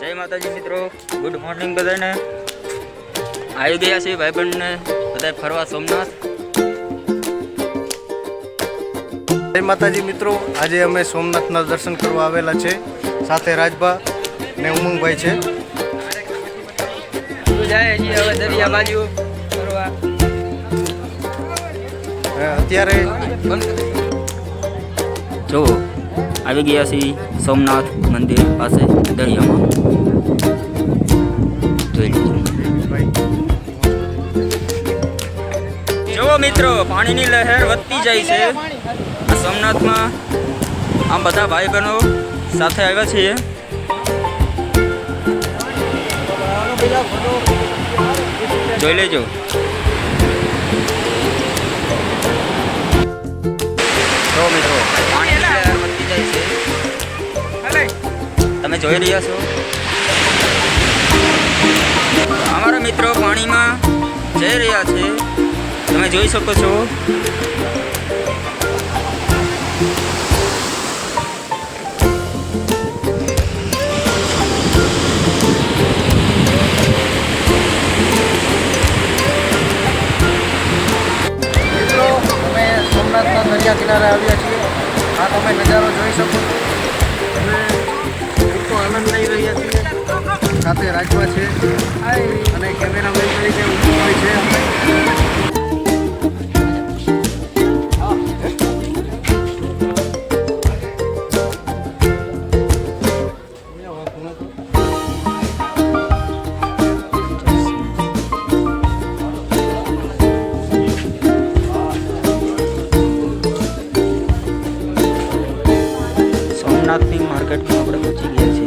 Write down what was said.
જય માતાજી મિત્રો. ગુડ મોર્નિંગ બધાને. આવી ગયા છે ભાઈબંધને. બધા ફરવા સોમનાથ. જય માતાજી મિત્રો. આજે અમે સોમનાથના દર્શન કરવા આવેલા છે. સાથે રાજભા ને ઉમંગભાઈ છે. જાય હવે ફરવા. અત્યારે જો આવી ગયા છીએ સોમનાથ મંદિર પાસે દરિયામાં. મિત્રો, પાણીની લહેર વધતી જાય છે. સોમનાથમાં આમ બધા ભાઈ બહેનો સાથે આવ્યા છીએ. જોઈ લેજો. મિત્રો, પાણીની તમે જોઈ રહ્યા છો? અમારા મિત્રો પાણીમાં જઈ રહ્યા છે. જોઈ શકો છો. દરિયા કિનારે આવ્યા છીએ. આ તમે નજારો જોઈ શકો. છો આનંદ લઈ રહ્યા છીએ. સાથે રાજભા છે. અને કેમેરામેન સોમનાથની માર્કેટમાં આપણે પહોંચી ગયા